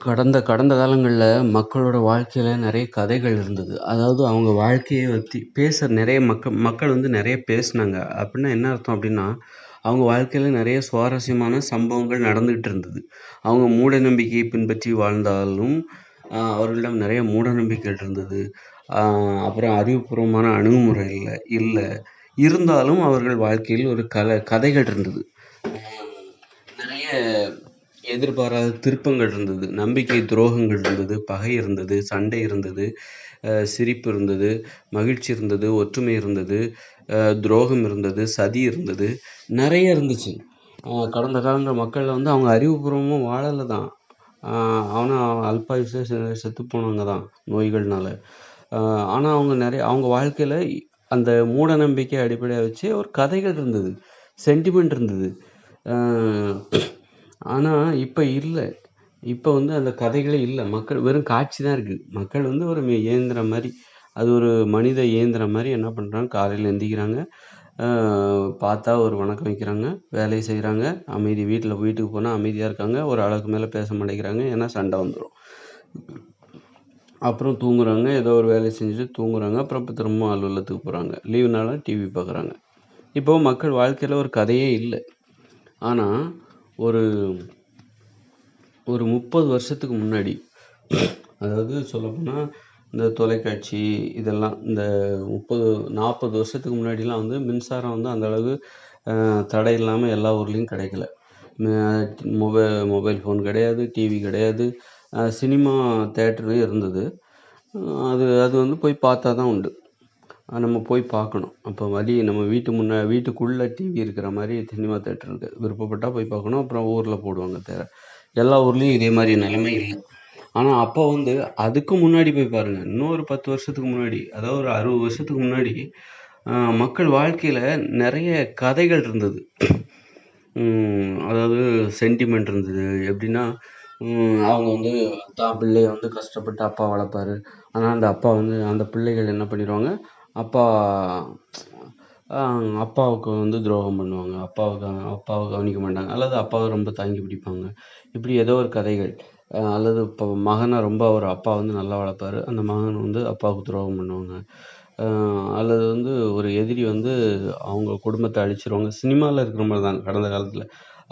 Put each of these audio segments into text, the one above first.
கடந்த கடந்த காலங்களில் மக்களோட வாழ்க்கையில் நிறைய கதைகள் இருந்தது. அதாவது அவங்க வாழ்க்கையை பற்றி பேச நிறைய மக்கள் மக்கள் வந்து நிறைய பேசுனாங்க. அப்படின்னா என்ன அர்த்தம் அப்படின்னா அவங்க வாழ்க்கையில் நிறைய சுவாரஸ்யமான சம்பவங்கள் நடந்துக்கிட்டு இருந்தது. அவங்க மூட நம்பிக்கையை பின்பற்றி வாழ்ந்தாலும் அவர்களிடம் நிறைய மூட நம்பிக்கைகள் இருந்தது அப்புறம் அறிவுபூர்வமான அணுகுமுறை இல்லை. இருந்தாலும் அவர்கள் வாழ்க்கையில் ஒரு கல கதைகள் இருந்தது. எதிர்பாராத திருப்பங்கள் இருந்தது. நம்பிக்கை துரோகங்கள் இருந்தது. பகை இருந்தது. சண்டை இருந்தது. சிரிப்பு இருந்தது. மகிழ்ச்சி இருந்தது. ஒற்றுமை இருந்தது. துரோகம் இருந்தது. சதி இருந்தது. நிறைய இருந்துச்சு. கடந்த காலங்கள் மக்களில் வந்து அவங்க அறிவுபூர்வமாக வாழலை தான். ஆனால் அல்பாயுசே செத்து போனவங்க தான் நோய்கள்னால. ஆனால் அவங்க நிறைய அவங்க வாழ்க்கையில் அந்த மூட நம்பிக்கை அடிப்படையாக வச்சு ஒரு கதைகள் இருந்தது. சென்டிமெண்ட் இருந்தது. ஆனால் இப்போ இல்லை. இப்போ வந்து அந்த கதைகளே இல்லை. மக்கள் வெறும் காட்சி தான் இருக்குது மக்கள் வந்து ஒரு இயந்திரம் மாதிரி அது ஒரு மனித இயந்திரம் மாதிரி என்ன பண்ணுறாங்க காலையில் எந்திக்கிறாங்க. பார்த்தா ஒரு வணக்கம் வைக்கிறாங்க. வேலையை செய்கிறாங்க அமைதி வீட்டில் வீட்டுக்கு போனால் அமைதியாக இருக்காங்க. ஒரு அளவுக்கு மேலே பேச மாட்டேங்கிறாங்க. ஏன்னா சண்டை வந்துடும் அப்புறம் தூங்குறாங்க. ஏதோ ஒரு வேலையை செஞ்சுட்டு தூங்குறாங்க. அப்புறம் இப்போ திரும்ப அலுவலகத்துக்கு போகிறாங்க லீவுனால டிவி பார்க்குறாங்க இப்போது மக்கள் வாழ்க்கையில் ஒரு கதையே இல்லை. ஆனால் ஒரு ஒரு முப்பது வருஷத்துக்கு முன்னாடி அதாவது சொல்லப்போனால் இந்த தொலைக்காட்சி இதெல்லாம் இந்த முப்பது நாற்பது வருஷத்துக்கு முன்னாடிலாம் வந்து மின்சாரம் வந்து அந்தளவு தடை இல்லாமல் எல்லா ஊர்லேயும் கிடைக்கல. மொபைல் மொபைல் ஃபோன் கிடையாது டிவி கிடையாது சினிமா தேட்டரும் இருந்தது. அது அது வந்து போய் பார்த்தா தான் உண்டு. நம்ம போய் பார்க்கணும். அப்போ வழி நம்ம வீட்டு முன்னே வீட்டுக்குள்ளே டிவி இருக்கிற மாதிரி சினிமா தேட்டர் இருக்குது விருப்பப்பட்டால் போய் பார்க்கணும். அப்புறம் ஊரில் போடுவாங்க தேர. எல்லா ஊர்லேயும் இதே மாதிரி நிலைமை இல்லை ஆனால் அப்போ வந்து அதுக்கு முன்னாடி போய் பாருங்கள் இன்னொரு பத்து வருஷத்துக்கு முன்னாடி அதாவது ஒரு அறுபது வருஷத்துக்கு முன்னாடி மக்கள் வாழ்க்கையில் நிறைய கதைகள் இருந்தது. அதாவது சென்டிமெண்ட் இருந்தது. எப்படின்னா அவங்க வந்து தான் பிள்ளைய வந்து கஷ்டப்பட்டு அப்பா வளர்ப்பாரு. ஆனால் அந்த அப்பா வந்து அந்த பிள்ளைகள் என்ன பண்ணிடுவாங்க? அப்பா அப்பாவுக்கு வந்து துரோகம் பண்ணுவாங்க. அப்பாவுக்கு அப்பாவை கவனிக்க மாட்டாங்க. அல்லது அப்பாவை ரொம்ப தாங்கி பிடிப்பாங்க. இப்படி ஏதோ ஒரு கதைகள். அல்லது இப்போ மகனை ரொம்ப அவர் அப்பா வந்து நல்லா வளர்ப்பாரு. அந்த மகன் வந்து அப்பாவுக்கு துரோகம் பண்ணுவாங்க. அல்லது வந்து ஒரு எதிரி வந்து அவங்க குடும்பத்தை அழிச்சிருவாங்க. சினிமாவில் இருக்கிற மாதிரி தான் கடந்த காலத்தில்.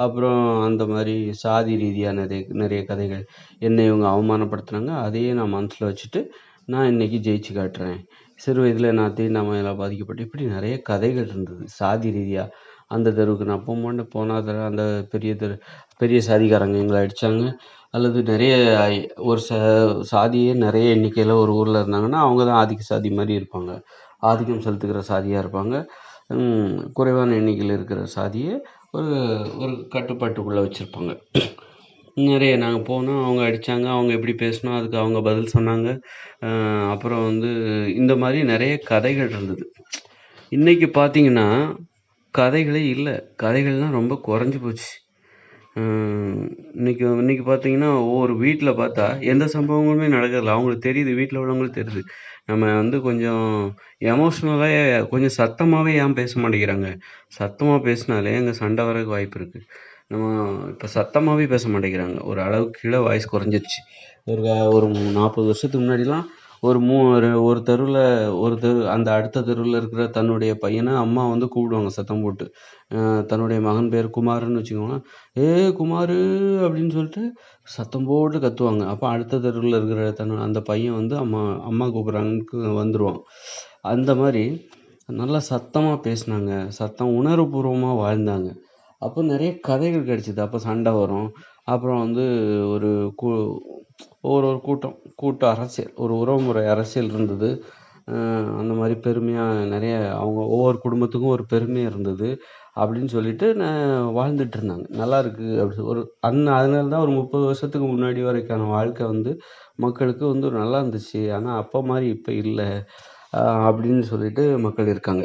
அப்புறம் அந்த மாதிரி சாதி ரீதியாக நிறைய நிறைய கதைகள். என்னை இவங்க அவமானப்படுத்துனாங்க. அதையே நான் மனசில் வச்சுட்டு நான் இன்றைக்கி ஜெயிச்சு காட்டுறேன். சிறு வயதில் நான் தீண்டாமையால் பாதிக்கப்பட்டு இப்படி நிறைய கதைகள் இருந்தது. சாதி ரீதியாக அந்த தெருவுக்கு நான் போகும்போது போனால் தெரு அந்த பெரிய தெரு பெரிய சாதிக்காரங்க எங்களை அடித்தாங்க அல்லது நிறைய ஒரு ச சாதியே நிறைய எண்ணிக்கையில் ஒரு ஊரில் இருந்தாங்கன்னா அவங்க தான் ஆதிக்க சாதி மாதிரி இருப்பாங்க. ஆதிக்கம் செலுத்துகிற சாதியாக இருப்பாங்க. குறைவான எண்ணிக்கையில் இருக்கிற சாதியை ஒரு ஒரு கட்டுப்பாட்டுக்குள்ளே வச்சுருப்பாங்க. நிறைய நாங்கள் போனோம். அவங்க அடித்தாங்க அவங்க எப்படி பேசினோம் அதுக்கு அவங்க பதில் சொன்னாங்க. அப்புறம் வந்து இந்த மாதிரி நிறைய கதைகள் இருந்தது. இன்றைக்கி பார்த்தீங்கன்னா கதைகளே இல்லை. கதைகள்லாம் ரொம்ப குறைஞ்சி போச்சு. இன்றைக்கி இன்றைக்கி பார்த்தீங்கன்னா ஒவ்வொரு வீட்டில் பார்த்தா எந்த சம்பவங்களுமே நடக்கிறதில்ல. அவங்களுக்கு தெரியுது வீட்டில் உள்ளவங்களுக்கு தெரியுது. நம்ம வந்து கொஞ்சம் எமோஷ்னலாக கொஞ்சம் சத்தமாகவே ஏன் பேச மாட்டேங்கிறாங்க? சத்தமாக பேசினாலே அங்கே சண்டை வரக்கு வாய்ப்பு இருக்குது நம்ம இப்போ சத்தமாகவே பேச மாட்டேங்கிறாங்க. ஒரு அளவுக்கு கீழே வாய்ஸ் குறைஞ்சிருச்சு. ஒரு ஒரு நாற்பது வருஷத்துக்கு முன்னாடிலாம் ஒரு மூ ஒரு ஒரு தெருவில் ஒரு தெரு அந்த அடுத்த தெருவில் இருக்கிற தன்னுடைய பையனை அம்மா வந்து கூப்பிடுவாங்க சத்தம் போட்டு. தன்னுடைய மகன் பேர் குமாருன்னு வச்சுக்கோங்களேன். ஏ குமாரு அப்படின்னு சொல்லிட்டு சத்தம் போட்டு கத்துவாங்க. அப்போ அடுத்த தெருவில் இருக்கிற தன் அந்த பையன் வந்து அம்மா அம்மா கூப்பிட்றாங்கன்னு வந்துடுவான் அந்த மாதிரி நல்லா சத்தமாக பேசினாங்க. சத்தம் உணர்வுபூர்வமாக வாழ்ந்தாங்க. அப்போ நிறைய கதைகள் கிடச்சிது. அப்போ சண்டை வரும். அப்புறம் வந்து ஒரு கூ ஒரு ஒரு கூட்டம் கூட்ட அரசியல் ஒரு உறவுமுறை அரசியல் இருந்தது. அந்த மாதிரி பெருமையாக நிறைய அவங்க ஒவ்வொரு குடும்பத்துக்கும் ஒரு பெருமை இருந்தது அப்படின்னு சொல்லிட்டு நான் வாழ்ந்துட்டு இருந்தாங்க. நல்லா இருக்குது அப்படி ஒரு அந் அதனால தான் ஒரு முப்பது வருஷத்துக்கு முன்னாடி வரைக்கான வாழ்க்கை வந்து மக்களுக்கு வந்து நல்லா இருந்துச்சு. ஆனால் அப்போ மாதிரி இப்போ இல்லை அப்படின்னு சொல்லிட்டு மக்கள் இருக்காங்க.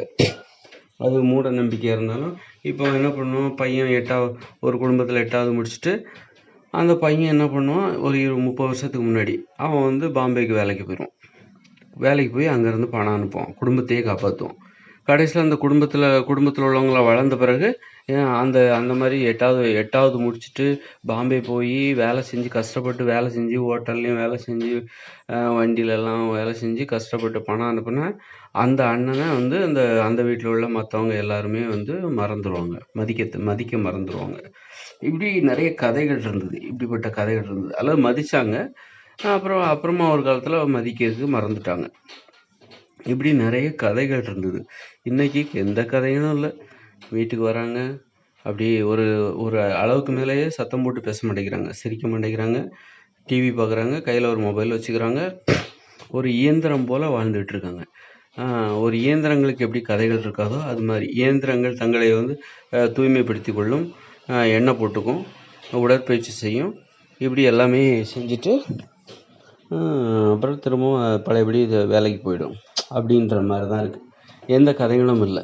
அது மூட நம்பிக்கையாக இருந்தாலும் இப்போ என்ன பண்ணுவோம்? பையன் எட்டாவது ஒரு குடும்பத்தில் எட்டாவது முடிச்சுட்டு அந்த பையன் என்ன பண்ணுவான்? ஒரு இரு முப்பது வருஷத்துக்கு முன்னாடி அவன் வந்து பாம்பேக்கு வேலைக்கு போயிடுவான். வேலைக்கு போய் அங்கேருந்து பணம் அனுப்புவான். குடும்பத்தையே காப்பாற்றுவான் கடைசியில் அந்த குடும்பத்தில் குடும்பத்தில் உள்ளவங்களாம் வளர்ந்த பிறகு அந்த அந்த மாதிரி எட்டாவது எட்டாவது முடிச்சுட்டு பாம்பே போய் வேலை செஞ்சு கஷ்டப்பட்டு வேலை செஞ்சு ஹோட்டல்லையும் வேலை செஞ்சு வண்டியிலலாம் வேலை செஞ்சு கஷ்டப்பட்டு பணம் அனுப்புன அந்த அண்ணனை வந்து அந்த அந்த வீட்டில் உள்ள மற்றவங்க எல்லாருமே வந்து மறந்துடுவாங்க மதிக்க மதிக்க மறந்துடுவாங்க இப்படி நிறைய கதைகள் இருந்தது. இப்படிப்பட்ட கதைகள் இருந்தது. அதாவது மதித்தாங்க அப்புறம் அப்புறமா ஒரு காலத்தில் மதிக்கிறதுக்கு மறந்துட்டாங்க. இப்படி நிறைய கதைகள் இருந்தது. இன்றைக்கி எந்த கதையும் இல்லை. வீட்டுக்கு வராங்க. அப்படி ஒரு ஒரு அளவுக்கு மேலேயே சத்தம் போட்டு பேச மாட்டேங்கிறாங்க. சிரிக்க மாட்டேங்கிறாங்க. டிவி பார்க்குறாங்க கையில் ஒரு மொபைல் வச்சுக்கிறாங்க. ஒரு இயந்திரம் போல் வாழ்ந்துட்டு இருக்காங்க ஒரு இயந்திரங்களுக்கு எப்படி கதைகள் இருக்காதோ அது மாதிரி. இயந்திரங்கள் தங்களை வந்து தூய்மைப்படுத்தி கொள்ளும். எண்ணெய் போட்டுக்கும். உடற்பயிற்சி செய்யும். இப்படி எல்லாமே செஞ்சுட்டு அப்புறம் திரும்பவும் பழையபடி இது வேலைக்கு போயிடும். அப்படின்ற மாதிரி தான் இருக்குது எந்த கதைகளும் இல்லை.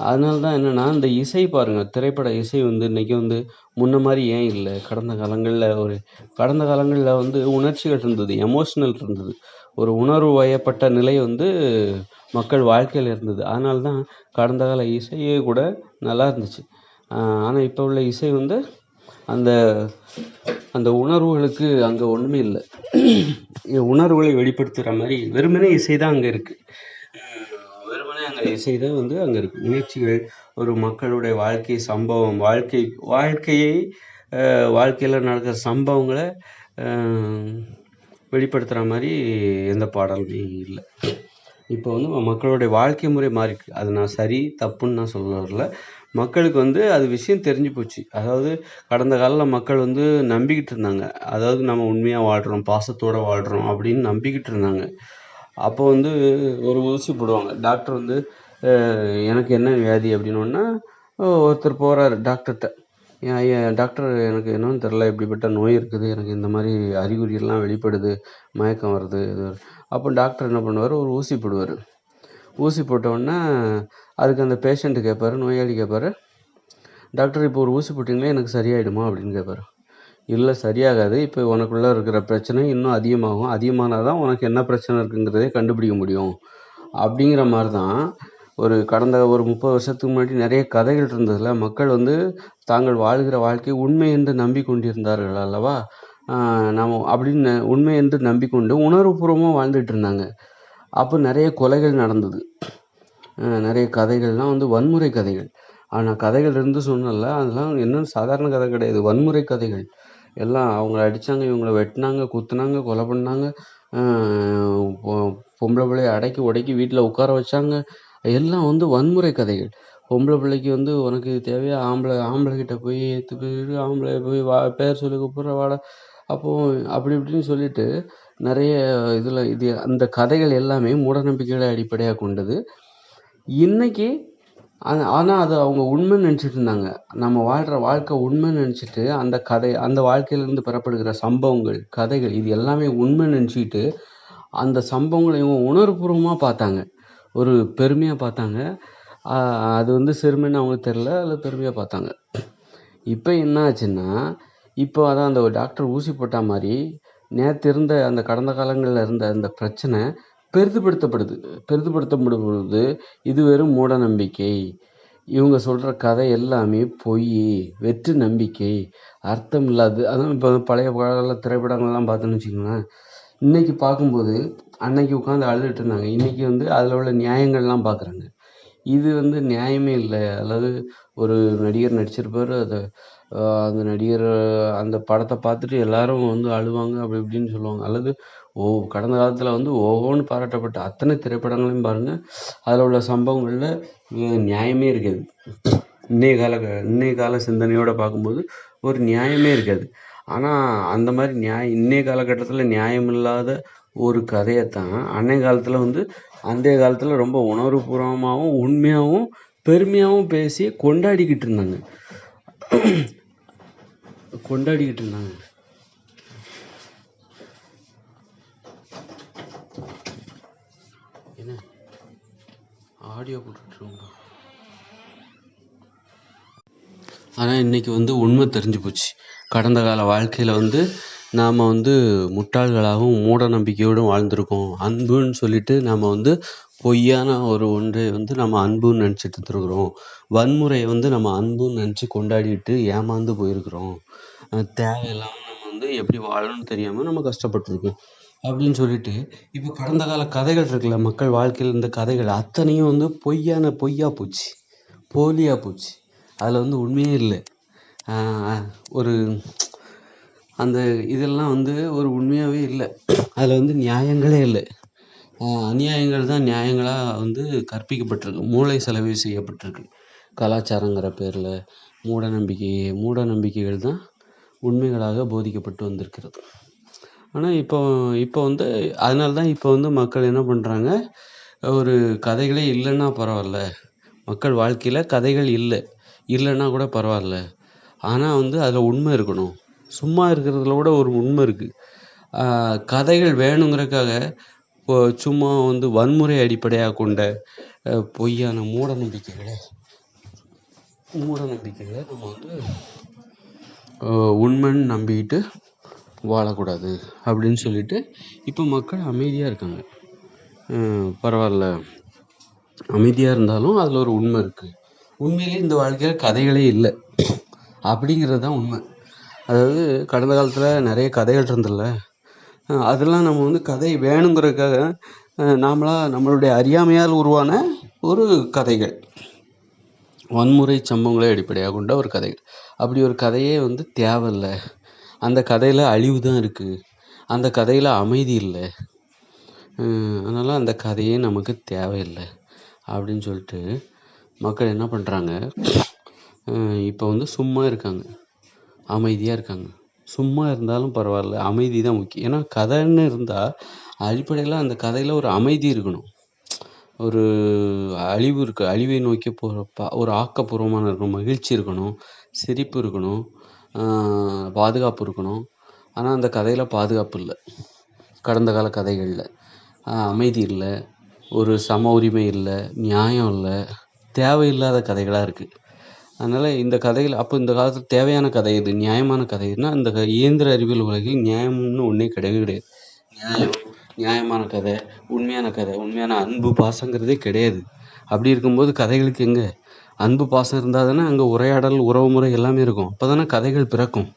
அதனால தான் என்னென்னா இந்த இசை பாருங்கள் திரைப்பட இசை வந்து இன்றைக்கி வந்து முன்ன மாதிரி ஏன் இல்லை? கடந்த காலங்களில் ஒரு கடந்த காலங்களில் வந்து உணர்ச்சிகள் இருந்தது எமோஷ்னல் இருந்தது. ஒரு உணர்வு வயப்பட்ட நிலை வந்து மக்கள் வாழ்க்கையில் இருந்தது. அதனால தான் கடந்த கால இசையே கூட நல்லா இருந்துச்சு. ஆனால் இப்போ உள்ள இசை வந்து அந்த அந்த உணர்வுகளுக்கு அங்கே ஒன்றுமே இல்லை. உணர்வுகளை வெளிப்படுத்துகிற மாதிரி வெறுமனே இசை தான் அங்கே இருக்குது வெறுமனே அங்கே இசை தான் வந்து அங்கே இருக்குது முயற்சிகள் ஒரு மக்களுடைய வாழ்க்கை சம்பவம் வாழ்க்கை வாழ்க்கையை வாழ்க்கையில் நடக்கிற சம்பவங்களை வெளிப்படுத்துகிற மாதிரி எந்த பாடலுமே இல்லை. இப்போ வந்து மக்களுடைய வாழ்க்கை முறை மாறிக்கு அது நான் சரி தப்புன்னு நான் சொல்ல வரல மக்களுக்கு வந்து அது விஷயம் தெரிஞ்சு போச்சு. அதாவது கடந்த காலத்தில் மக்கள் வந்து நம்பிக்கிட்டு இருந்தாங்க. அதாவது நம்ம உண்மையாக வாழ்கிறோம் பாசத்தோடு வாழ்கிறோம் அப்படின்னு நம்பிக்கிட்டு இருந்தாங்க. அப்போ வந்து ஒரு ஊசி போடுவாங்க. டாக்டர் வந்து எனக்கு என்ன வியாதி? அப்படின்னோடனா ஒருத்தர் போகிறார் டாக்டர்கிட்ட ஏன் டாக்டர் எனக்கு என்னன்னு தெரில இப்படிப்பட்ட நோய் இருக்குது. எனக்கு இந்த மாதிரி அறிகுறியெல்லாம் வெளிப்படுது மயக்கம் வருது இது அப்போ டாக்டர் என்ன பண்ணுவார்? ஒரு ஊசி போடுவார். ஊசி போட்டவுடனே அதுக்கு அந்த பேஷண்ட்டு கேட்பாரு நோயாளி கேட்பாரு டாக்டர் இப்போ ஒரு ஊசி போட்டிங்களே? எனக்கு சரியாயிடுமா? அப்படின்னு கேட்பாரு இல்லை சரியாகாது. இப்போ உனக்குள்ளே இருக்கிற பிரச்சனை இன்னும் அதிகமாகும். அதிகமானால் தான் உனக்கு என்ன பிரச்சனை இருக்குங்கிறதே கண்டுபிடிக்க முடியும். அப்படிங்கிற மாதிரி தான் ஒரு கடந்த ஒரு முப்பது வருஷத்துக்கு முன்னாடி நிறைய கதைகள் இருந்ததில். மக்கள் வந்து தாங்கள் வாழ்கிற வாழ்க்கை உண்மை என்று நம்பிக்கொண்டிருந்தார்கள் அல்லவா? நாம் அப்படின்னு உண்மை என்று நம்பிக்கொண்டு உணர்வுபூர்வமாக வாழ்ந்துட்டு இருந்தாங்க. அப்போ நிறைய கொலைகள் நடந்தது. நிறைய கதைகள்லாம் வந்து வன்முறை கதைகள். ஆனால் கதைகள் இருந்து சொன்னல அதெல்லாம் என்னென்னு சாதாரண கதை கிடையாது. வன்முறை கதைகள். எல்லாம் அவங்கள அடித்தாங்க இவங்கள வெட்டினாங்க குத்துனாங்க கொலை பண்ணாங்க பொம்பளை பிள்ளைய அடக்கி உடக்கி வீட்டில் உட்கார வச்சாங்க. எல்லாம் வந்து வன்முறை கதைகள். பொம்பளை பிள்ளைக்கு வந்து உனக்கு தேவையா? ஆம்பளை ஆம்பளை கிட்ட போய் ஏற்று போய் ஆம்பளை போய் வா பேர் சொல்லி கூப்பிட்ற வாடா. அப்போது அப்படி இப்படின்னு சொல்லிட்டு நிறைய இதில் இது அந்த கதைகள் எல்லாமே மூடநம்பிக்கைகளை அடிப்படையாக கொண்டது. இன்றைக்கி ஆனால் அது அவங்க உண்மைன்னு நினச்சிட்டு இருந்தாங்க. நம்ம வாழ்கிற வாழ்க்கை உண்மைன்னு நினச்சிட்டு அந்த கதை அந்த வாழ்க்கையிலேருந்து பெறப்படுகிற சம்பவங்கள் கதைகள் இது எல்லாமே உண்மைன்னு நினச்சிக்கிட்டு அந்த சம்பவங்களை இவங்க உணர்வுபூர்வமாக பார்த்தாங்க. ஒரு பெருமையாக பார்த்தாங்க. அது வந்து சிறுமைன்னு அவங்களுக்கு தெரில அதில் பெருமையாக பார்த்தாங்க. இப்போ என்ன ஆச்சுன்னா இப்போ அதான் அந்த டாக்டர் ஊசி போட்டால் மாதிரி நேற்று இருந்த அந்த கடந்த காலங்களில் இருந்த அந்த பிரச்சனை பெரிதுபடுத்தப்படுது. பெரிதுபடுத்தப்படும் பொழுது இது வெறும் மூட நம்பிக்கை. இவங்க சொல்கிற கதை எல்லாமே பொய் வெற்று நம்பிக்கை அர்த்தம் இல்லாது. அதுவும் இப்போ பழைய கால திரைப்படங்கள்லாம் பார்த்தோன்னு வச்சுக்கோங்களேன். இன்றைக்கி பார்க்கும்போது அன்னைக்கு உட்காந்து அழுதுட்டு இருந்தாங்க. இன்றைக்கி வந்து அதில் உள்ள நியாயங்கள்லாம் பார்க்குறாங்க. இது வந்து நியாயமே இல்லை. அல்லது ஒரு நடிகர் நடிச்சிருப்பார் அதை அந்த நடிகர் அந்த படத்தை பார்த்துட்டு எல்லாரும் வந்து அழுவாங்க அப்படி இப்படின்னு சொல்லுவாங்க. அல்லது ஓ கடந்த காலத்தில் வந்து ஓஹோன்னு பாராட்டப்பட்ட அத்தனை திரைப்படங்களையும் பாருங்கள் அதில் உள்ள சம்பவங்களில் நியாயமே இருக்காது. இன்றைய கால இன்றைய கால சிந்தனையோடு பார்க்கும்போது ஒரு நியாயமே இருக்காது. ஆனால் அந்த மாதிரி நியாயம் இன்றைய காலகட்டத்தில் நியாயம் இல்லாத ஒரு கதையை தான் அன்றைய காலத்தில் வந்து அந்தைய காலத்தில் ரொம்ப உணர்வுபூர்வமாகவும் உண்மையாகவும் பெருமையாகவும் பேசி கொண்டாடிக்கிட்டு இருந்தாங்க. கொண்டாடிக்கிட்டு இருந்தாங்க. என்ன? ஆடியோ போட்டுட்ருக்கோங்க. ஆனால் இன்றைக்கி வந்து உண்மை தெரிஞ்சு போச்சு. கடந்த கால வாழ்க்கையில் வந்து நாம் வந்து முட்டாள்களாகவும் மூட நம்பிக்கையோடும் வாழ்ந்திருக்கோம். அன்புன்னு சொல்லிட்டு நாம் வந்து பொய்யான ஒரு ஒன்றை வந்து நம்ம அன்புன்னு நினச்சிட்டு இருந்துருக்குறோம். வன்முறையை வந்து நம்ம அன்புன்னு நினச்சி கொண்டாடிட்டு ஏமாந்து போயிருக்கிறோம். தேவையில்லாமல் நம்ம வந்து எப்படி வாழணும்னு தெரியாமல் நம்ம கஷ்டப்பட்டுருக்கோம். அப்படின்னு சொல்லிட்டு இப்போ கடந்த கால கதைகள் இருக்குல்ல மக்கள் வாழ்க்கையில் இருந்த கதைகள் அத்தனையும் வந்து பொய்யான பொய்யா போச்சு. போலியாக போச்சு. அதில் வந்து உண்மையே இல்லை. ஒரு அந்த இதெல்லாம் வந்து ஒரு உண்மையாகவே இல்லை. அதில் வந்து நியாயங்களே இல்லை. அநியாயங்கள் தான் நியாயங்களாக வந்து கற்பிக்கப்பட்டிருக்கு. மூளை செலவு செய்யப்பட்டிருக்கு. கலாச்சாரங்கிற பேரில் மூட நம்பிக்கை மூட நம்பிக்கைகள் தான் உண்மைகளாக போதிக்கப்பட்டு வந்திருக்கிறது. ஆனால் இப்போ இப்போ வந்து அதனால தான் இப்போ வந்து மக்கள் என்ன பண்ணுறாங்க ஒரு கதைகளே இல்லைன்னா பரவாயில்ல. மக்கள் வாழ்க்கையில் கதைகள் இல்லை. இல்லைன்னா கூட பரவாயில்ல. ஆனால் வந்து அதில் உண்மை இருக்கணும். சும்மா இருக்கிறதுல கூட ஒரு உண்மை இருக்குது கதைகள் வேணுங்கிறதுக்காக இப்போ சும்மா வந்து வன்முறை அடிப்படையாக கொண்ட பொய்யான மூட நம்பிக்கைகளை மூட நம்பிக்கைகளை நம்ம வந்து உண்மைன்னு நம்பிக்கிட்டு வாழக்கூடாது அப்படின்னு சொல்லிட்டு இப்போ மக்கள் அமைதியாக இருக்காங்க. பரவாயில்ல. அமைதியாக இருந்தாலும் அதில் ஒரு உண்மை இருக்குது உண்மையிலே இந்த வாழ்க்கையில் கதைகளே இல்லை. அப்படிங்கிறது தான் உண்மை. அதாவது கடந்த காலத்தில் நிறைய கதைகள் இருந்ததில்ல. அதெல்லாம் நம்ம வந்து கதை வேணுங்கிறதுக்காக நாமளாக நம்மளுடைய அறியாமையால் உருவான ஒரு கதைகள். வன்முறை சம்பவங்களை அடிப்படையாக கொண்ட ஒரு கதைகள். அப்படி ஒரு கதையே வந்து தேவையில்லை அந்த கதையில் அழிவு தான் இருக்குது அந்த கதையில் அமைதி இல்லை. அதனால் அந்த கதையே நமக்கு தேவையில்லை அப்படின்னு சொல்லிட்டு மக்கள் என்ன பண்ணுறாங்க இப்போ வந்து சும்மா இருக்காங்க. அமைதியாக இருக்காங்க. சும்மா இருந்தாலும் பரவாயில்ல. அமைதி தான் முக்கியம். ஏன்னா கதைன்னு இருந்தால் அடிப்படையில் அந்த கதையில் ஒரு அமைதி இருக்கணும். ஒரு அழிவு இருக்கு. அழிவை நோக்கி போகிறப்ப ஒரு ஆக்கப்பூர்வமான இருக்கணும். மகிழ்ச்சி இருக்கணும். சிரிப்பு இருக்கணும். பாதுகாப்பு இருக்கணும். ஆனால் அந்த கதையில் பாதுகாப்பு இல்லை. கடந்த கால கதைகளில் அமைதி இல்லை. ஒரு சம உரிமை இல்லை. நியாயம் இல்லை. தேவையில்லாத கதைகளாக இருக்குது அதனால் இந்த கதைகள் அப்போ இந்த காலத்தில் தேவையான கதை எது? நியாயமான கதை இந்த இயந்திர அறிவியல் உலகில் நியாயம்னு ஒன்றே கிடையவே கிடையாது. நியாயம் நியாயமான கதை உண்மையான கதை உண்மையான அன்பு பாசங்கிறதே கிடையாது. அப்படி இருக்கும்போது கதைகளுக்கு எங்கே? அன்பு பாசம் இருந்தால் தானே அங்கே உரையாடல் உறவு முறை எல்லாமே இருக்கும். அப்போ தானே கதைகள் பிறக்கும்.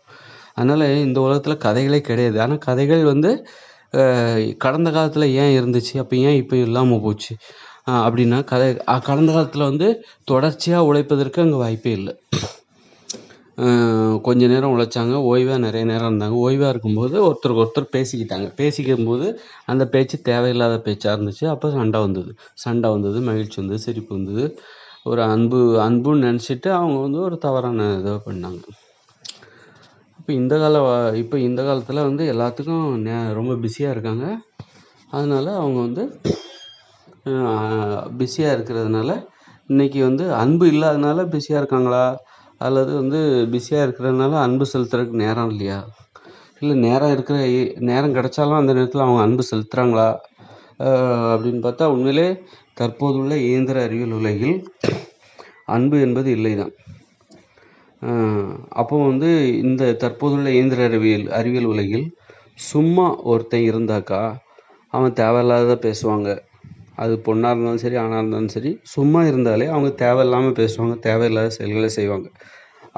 அதனால் இந்த உலகத்தில் கதைகளே கிடையாது. ஆனால் கதைகள் வந்து கடந்த காலத்தில் ஏன் இருந்துச்சு? அப்போ ஏன் இப்போ இல்லாமல் போச்சு? அப்படின்னா கதை கடந்த காலத்தில் வந்து தொடர்ச்சியாக உழைப்பதற்கு அங்கே வாய்ப்பே இல்லை. கொஞ்ச நேரம் உழைச்சாங்க ஓய்வாக நிறைய நேரம் இருந்தாங்க. ஓய்வாக இருக்கும்போது ஒருத்தருக்கு ஒருத்தர் பேசிக்கிட்டாங்க. பேசிக்கும் போது அந்த பேச்சு தேவையில்லாத பேச்சாக இருந்துச்சு. அப்போ சண்டை வந்தது. சண்டை வந்தது மகிழ்ச்சி வந்தது சிரிப்பு வந்தது. ஒரு அன்பு அன்புன்னு நினச்சிட்டு அவங்க வந்து ஒரு தவறான இதை பண்ணாங்க. இப்போ இந்த கால இப்போ இந்த காலத்தில் வந்து எல்லாத்துக்கும் நே ரொம்ப பிஸியாக இருக்காங்க. அதனால் அவங்க வந்து பிஸியாக இருக்கிறதுனால இன்றைக்கி வந்து அன்பு இல்லாதனால பிஸியாக இருக்காங்களா? அல்லது வந்து பிஸியாக இருக்கிறதுனால அன்பு செலுத்துறதுக்கு நேரம் இல்லையா? இல்லை நேரம் இருக்கிற நேரம் கிடைச்சாலும் அந்த நேரத்தில் அவங்க அன்பு செலுத்துகிறாங்களா அப்படின்னு பார்த்தா உண்மையிலே தற்போதுள்ள இயந்திர அறிவியல் உலகில் அன்பு என்பது இல்லை தான் அப்போ வந்து இந்த தற்போதுள்ள இயந்திர அறிவியல் அறிவியல் உலகில் சும்மா ஒருத்தன் இருந்தாக்கா அவன் தேவையில்லாத பேசுவாங்க. அது பொண்ணாக இருந்தாலும் சரி ஆணாக இருந்தாலும் சரி சும்மா இருந்தாலே அவங்க தேவையில்லாமல் பேசுவாங்க தேவையில்லாத செயல்களை செய்வாங்க.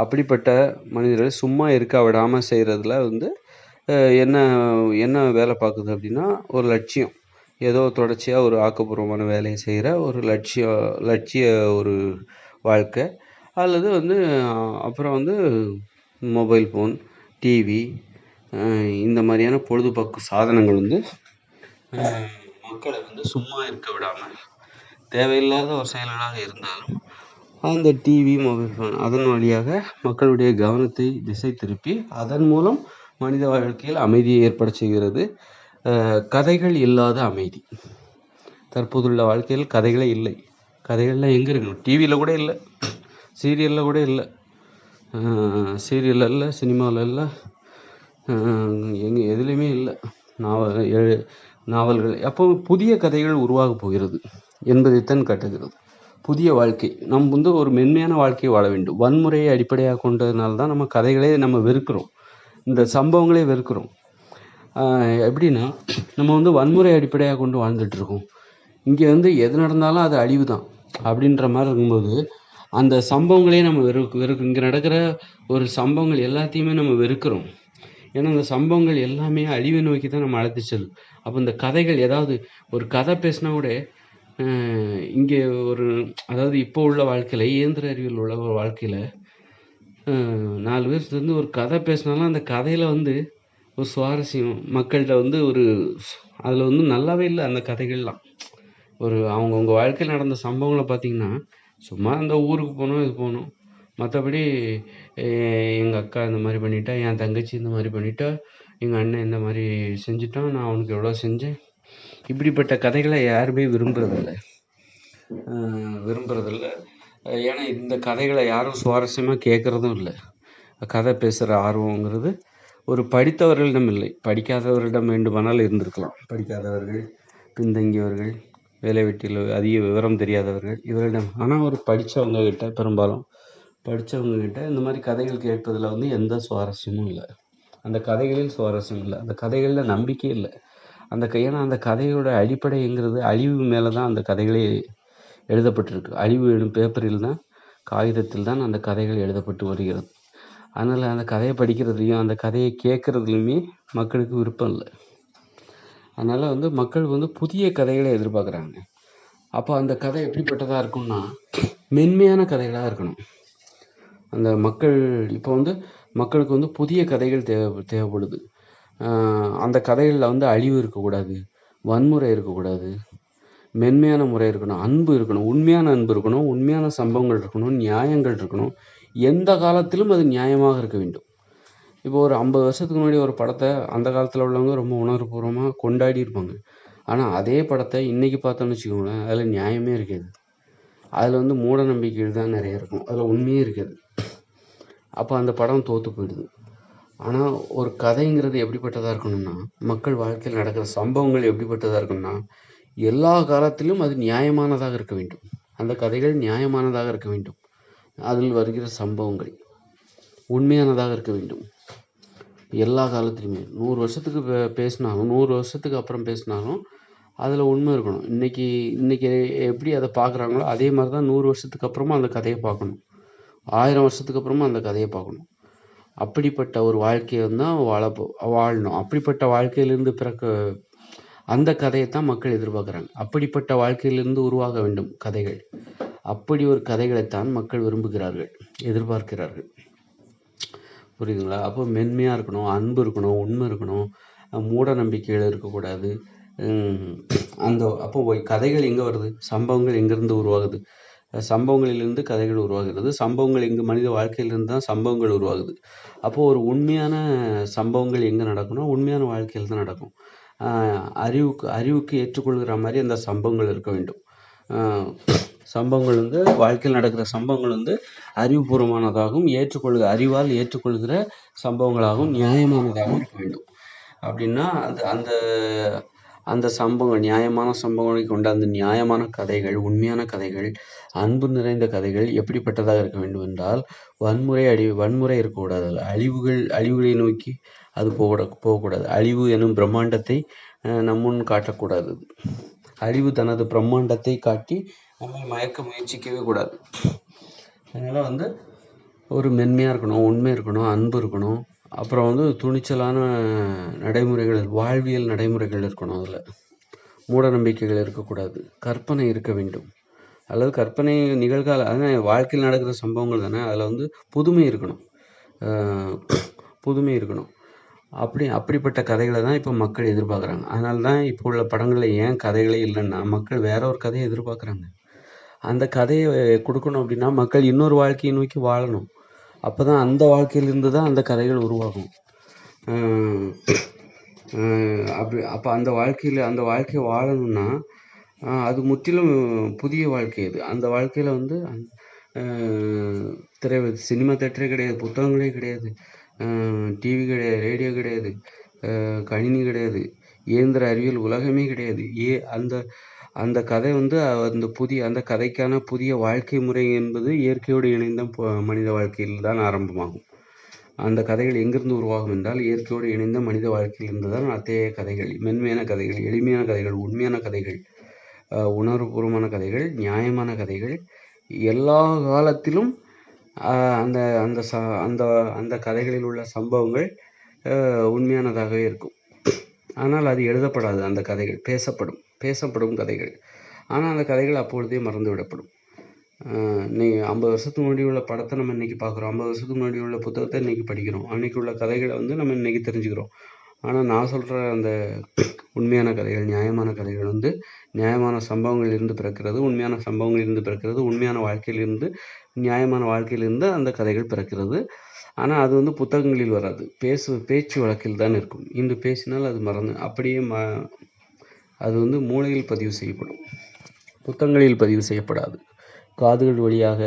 அப்படிப்பட்ட மனிதர்கள் சும்மா இருக்க விடாமல் செய்கிறதுல வந்து என்ன என்ன வேலை பார்க்குது அப்படின்னா ஒரு லட்சியம். ஏதோ தொடர்ச்சியாக ஒரு ஆக்கப்பூர்வமான வேலையை செய்கிற ஒரு லட்சிய லட்சிய ஒரு வாழ்க்கை. அல்லது வந்து அப்புறம் வந்து மொபைல் ஃபோன் டிவி இந்த மாதிரியான பொழுதுபோக்கு சாதனங்கள் வந்து மக்களை வந்து சும்மா இருக்க விடாமல் தேவையில்லாத ஒரு செயல்களாக இருந்தாலும் அந்த டிவி மொபைல் ஃபோன் அதன் வழியாக மக்களுடைய கவனத்தை திசை திருப்பி அதன் மூலம் மனித வாழ்க்கையில் அமைதியை ஏற்பட செய்கிறது கதைகள் இல்லாத அமைதி. தற்போதுள்ள வாழ்க்கையில் கதைகளே இல்லை. கதைகள்லாம் எங்கே இருக்கணும்? டிவியில் கூட இல்லை. சீரியலில் கூட இல்லை. சீரியலில் இல்லை சினிமாவில் இல்லை எங்கே எதுலேயுமே இல்லை. நாவல் எழு நாவல்கள். அப்போ புதிய கதைகள் உருவாகப் போகிறது என்பதைத்தான் காட்டுகிறது. புதிய வாழ்க்கை. நம் வந்து ஒரு மென்மையான வாழ்க்கையை வாழ வேண்டும். வன்முறையை அடிப்படையாக கொண்டதுனால தான் நம்ம கதைகளே நம்ம வெறுக்கிறோம். இந்த சம்பவங்களே வெறுக்கிறோம். எப்படின்னா நம்ம வந்து வன்முறை அடிப்படையாக கொண்டு வாழ்ந்துட்டுருக்கோம் இங்கே வந்து எது நடந்தாலும் அது அழிவு தான் அப்படின்ற மாதிரி இருக்கும்போது அந்த சம்பவங்களே நம்ம வெறு வெறுக்கு இங்கே நடக்கிற ஒரு சம்பவங்கள் எல்லாத்தையுமே நம்ம வெறுக்கிறோம். ஏன்னா அந்த சம்பவங்கள் எல்லாமே அழிவை நோக்கி தான் நம்ம அழைத்து செல்லும். அப்போ இந்த கதைகள் ஏதாவது ஒரு கதை பேசினா கூட இங்கே ஒரு அதாவது இப்போ உள்ள வாழ்க்கையில் இயந்திர அறிவியல் உள்ள ஒரு வாழ்க்கையில் நாலு பேர் சேர்ந்து ஒரு கதை பேசினாலும் அந்த கதையில் வந்து ஒரு சுவாரஸ்யம் மக்கள்கிட்ட வந்து ஒரு அதில் வந்து நல்லாவே இல்லை அந்த கதைகள்லாம். ஒரு அவங்கவுங்க வாழ்க்கையில் நடந்த சம்பவங்களை பார்த்தீங்கன்னா சும்மா அந்த ஊருக்கு போகணும் இது போகணும் மற்றபடி எங்கள் அக்கா இந்த மாதிரி பண்ணிட்டா என் தங்கச்சி இந்த மாதிரி பண்ணிட்டா எங்கள் அண்ணன் இந்த மாதிரி செஞ்சுட்டான் நான் அவனுக்கு எவ்வளோ செஞ்சேன். இப்படிப்பட்ட கதைகளை யாருமே விரும்புறதில்ல. ஆஹ் விரும்புறதில்ல. ஏன்னா இந்த கதைகளை யாரும் சுவாரஸ்யமாக கேட்குறதும் இல்லை. கதை பேசுகிற ஆர்வங்கிறது ஒரு படித்தவர்களிடம் இல்லை. படிக்காதவர்களிடம் வேண்டுமானால் இருந்திருக்கலாம். படிக்காதவர்கள் பின்தங்கியவர்கள் வேலை வெட்டியில் அதிக விவரம் தெரியாதவர்கள் இவர்களிடம். ஆனால் ஒரு படித்தவங்க கிட்ட பெரும்பாலும் படித்தவங்க கிட்ட இந்த மாதிரி கதைகள் கேட்பதில் வந்து எந்த சுவாரஸ்யமும் இல்லை. அந்த கதைகளில் சுவாரஸ்யம் இல்லை. அந்த கதைகளில் நம்பிக்கை இல்லை. அந்த ஏன்னா அந்த கதையோட அடிப்படைங்கிறது அழிவு மேலே தான் அந்த கதைகளே எழுதப்பட்டிருக்கு. அழிவு எனும் பேப்பரில் தான் காகிதத்தில் தான் அந்த கதைகள் எழுதப்பட்டு வருகிறது. அதனால் அந்த கதையை படிக்கிறதுலையும் அந்த கதையை கேட்குறதுலையுமே மக்களுக்கு விருப்பம் இல்லை. அதனால் வந்து மக்கள் வந்து புதிய கதைகளை எதிர்பார்க்குறாங்க. அப்போ அந்த கதை எப்படிப்பட்டதாக இருக்கும்னா மென்மையான கதைகளாக இருக்கணும். அந்த மக்கள் இப்போ வந்து மக்களுக்கு வந்து புதிய கதைகள் தேவை தேவைப்படுது. அந்த கதைகளில் வந்து அழிவு இருக்கக்கூடாது வன்முறை இருக்கக்கூடாது மென்மையான முறை இருக்கணும் அன்பு இருக்கணும் உண்மையான அன்பு இருக்கணும் உண்மையான சம்பவங்கள் இருக்கணும் நியாயங்கள் இருக்கணும். எந்த காலத்திலும் அது நியாயமாக இருக்க வேண்டும். இப்போ ஒரு ஐம்பது வருஷத்துக்கு முன்னாடி ஒரு படத்தை அந்த காலத்தில் உள்ளவங்க ரொம்ப உணர்வுபூர்வமாக கொண்டாடி இருப்பாங்க. ஆனால் அதே படத்தை இன்றைக்கி பார்த்தோம்னு வச்சுக்கோங்களேன் அதில் நியாயமே இருக்காது. அதில் வந்து மூட நம்பிக்கைகள் தான் நிறைய இருக்கும். அதில் உண்மையே இருக்காது. அப்போ அந்த படம் தோற்று போயிடுது. ஆனால் ஒரு கதைங்கிறது எப்படிப்பட்டதாக இருக்கணும்னா மக்கள் வாழ்க்கையில் நடக்கிற சம்பவங்கள் எப்படிப்பட்டதாக இருக்கணும்னா எல்லா காலத்திலும் அது நியாயமானதாக இருக்க வேண்டும். அந்த கதைகள் நியாயமானதாக இருக்க வேண்டும். அதில் வருகிற சம்பவங்கள் உண்மையானதாக இருக்க வேண்டும். எல்லா காலத்துலையுமே நூறு வருஷத்துக்கு பேசினாலும் நூறு வருஷத்துக்கு அப்புறம் பேசினாலும் அதில் உண்மை இருக்கணும். இன்றைக்கி இன்றைக்கி எப்படி அதை பார்க்குறாங்களோ அதே மாதிரி தான் நூறு வருஷத்துக்கு அப்புறமா அந்த கதையை பார்க்கணும். ஆயிரம் வருஷத்துக்கு அப்புறமா அந்த கதையை பார்க்கணும். அப்படிப்பட்ட ஒரு வாழ்க்கையை தான் வாழ வாழணும். அப்படிப்பட்ட வாழ்க்கையிலிருந்து பிறக்க அந்த கதையை தான் மக்கள் எதிர்பார்க்குறாங்க. அப்படிப்பட்ட வாழ்க்கையிலிருந்து உருவாக வேண்டும் கதைகள். அப்படி ஒரு கதைகளைத்தான் மக்கள் விரும்புகிறார்கள் எதிர்பார்க்கிறார்கள். புரியுதுங்களா? அப்போ மென்மையாக இருக்கணும் அன்பு இருக்கணும் உண்மை இருக்கணும் மூட நம்பிக்கைகள் இருக்கக்கூடாது. உம் அந்த அப்போ கதைகள் எங்கே வருது? சம்பவங்கள் எங்கேருந்து உருவாகுது? சம்பவங்களிலிருந்து கதைகள் உருவாகிறது. சம்பவங்கள் எங்கள் மனித வாழ்க்கையிலிருந்து தான் சம்பவங்கள் உருவாகுது. அப்போது ஒரு உண்மையான சம்பவங்கள் எங்கே நடக்கணும் உண்மையான வாழ்க்கையில் தான் நடக்கும். அறிவுக்கு அறிவுக்கு ஏற்றுக்கொள்கிற மாதிரி அந்த சம்பவங்கள் இருக்க வேண்டும். சம்பவங்கள் வந்து வாழ்க்கையில் நடக்கிற சம்பவங்கள் வந்து அறிவுபூர்வமானதாகவும் ஏற்றுக்கொள்கிற அறிவால் ஏற்றுக்கொள்கிற சம்பவங்களாகவும் நியாயமானதாகவும் இருக்க வேண்டும். அப்படின்னா அது அந்த அந்த சம்பவங்கள் நியாயமான சம்பவங்களை கொண்ட அந்த நியாயமான கதைகள் உண்மையான கதைகள் அன்பு நிறைந்த கதைகள் எப்படிப்பட்டதாக இருக்க வேண்டும் என்றால் வன்முறை அடி வன்முறை இருக்கக்கூடாது. அழிவுகள் அழிவுகளை நோக்கி அது போகக்கூட போகக்கூடாது. அழிவு எனும் பிரம்மாண்டத்தை நம்முன் காட்டக்கூடாது. அழிவு தனது பிரம்மாண்டத்தை காட்டி நம்மை மயக்க முயற்சிக்கவே கூடாது. அதனால் வந்து ஒரு மென்மையாக இருக்கணும் உண்மை இருக்கணும் அன்பு இருக்கணும் அப்புறம் வந்து துணிச்சலான நடைமுறைகள் வாழ்வியல் நடைமுறைகள் இருக்கணும் அதில். மூட நம்பிக்கைகள் இருக்கக்கூடாது. கற்பனை இருக்க வேண்டும். அல்லது கற்பனை நிகழ்கால அதான் வாழ்க்கையில் நடக்கிற சம்பவங்கள் தானே அதில் வந்து புதுமை இருக்கணும். புதுமை இருக்கணும். அப்படி அப்படிப்பட்ட கதைகளை தான் இப்போ மக்கள் எதிர்பார்க்குறாங்க. அதனால தான் இப்போ உள்ள படங்களில் ஏன் கதைகளே இல்லைன்னா மக்கள் வேற ஒரு கதையை எதிர்பார்க்குறாங்க. அந்த கதையை கொடுக்கணும் அப்படின்னா மக்கள் இன்னொரு வாழ்க்கையை நோக்கி வாழணும். அப்போ தான் அந்த வாழ்க்கையிலிருந்து தான் அந்த கதைகள் உருவாகும். அப்படி அப்போ அந்த வாழ்க்கையில் அந்த வாழ்க்கையை வாழணும்னா அது முற்றிலும் புதிய வாழ்க்கை அது அந்த வாழ்க்கையில் வந்து திரை சினிமா தேட்டரே கிடையாது புத்தகங்களே கிடையாது டிவி கிடையாது ரேடியோ கிடையாது கணினி கிடையாது இயந்திர அறிவியல் உலகமே கிடையாது. ஏ அந்த அந்த கதை வந்து அந்த புதிய அந்த கதைக்கான புதிய வாழ்க்கை முறை என்பது இயற்கையோடு இணைந்த மனித வாழ்க்கையில் தான் ஆரம்பமாகும். அந்த கதைகள் எங்கிருந்து உருவாகும் என்றால் இயற்கையோடு இணைந்த மனித வாழ்க்கையிலிருந்து தான் அத்தகைய கதைகள் மென்மையான கதைகள் எளிமையான கதைகள் உண்மையான கதைகள் உணர்வுபூர்வமான கதைகள் நியாயமான கதைகள் எல்லா காலத்திலும் அந்த அந்த ச அந்த அந்த கதைகளில் உள்ள சம்பவங்கள் உண்மையானதாகவே இருக்கும். ஆனால் அது எழுதப்படாது அந்த கதைகள் பேசப்படும். பேசப்படும் கதைகள். ஆனால் அந்த கதைகள் அப்பொழுதே மறந்து விடப்படும் ஆஹ் நீ ஐம்பது வருஷத்துக்கு முன்னாடி உள்ள படத்தை நம்ம இன்றைக்கி பார்க்குறோம். ஐம்பது வருஷத்துக்கு முன்னாடி உள்ள புத்தகத்தை இன்றைக்கி படிக்கிறோம். அன்றைக்கி உள்ள கதைகளை வந்து நம்ம இன்றைக்கி தெரிஞ்சுக்கிறோம். ஆனால் நான் சொல்கிற அந்த உண்மையான கதைகள் நியாயமான கதைகள் வந்து நியாயமான சம்பவங்கள் இருந்து பிறக்கிறது உண்மையான சம்பவங்கள் இருந்து பிறக்கிறது உண்மையான வாழ்க்கையிலிருந்து நியாயமான வாழ்க்கையிலிருந்து அந்த கதைகள் பிறக்கிறது. ஆனால் அது வந்து புத்தகங்களில் வராது. பேசு பேச்சு வழக்கில் தான் இருக்கும். இன்று பேசினால் அது மறந்து அப்படியே ம அது வந்து மூளையில் பதிவு செய்யப்படும். புத்தகங்களில் பதிவு செய்யப்படாது. காதுகள் வழியாக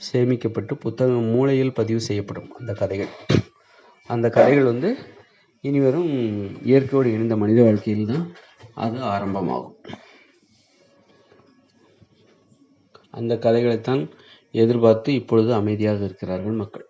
சேமிக்கப்பட்டு புத்தகம் மூளையில் பதிவு செய்யப்படும் அந்த கதைகள். அந்த கதைகள் வந்து இனிவரும் இயற்கையோடு இணைந்த மனித வாழ்க்கையில் தான் அது ஆரம்பமாகும். அந்த கதைகளைத்தான் எதிர்பார்த்து இப்பொழுது அமைதியாக இருக்கிறார்கள் மக்கள்.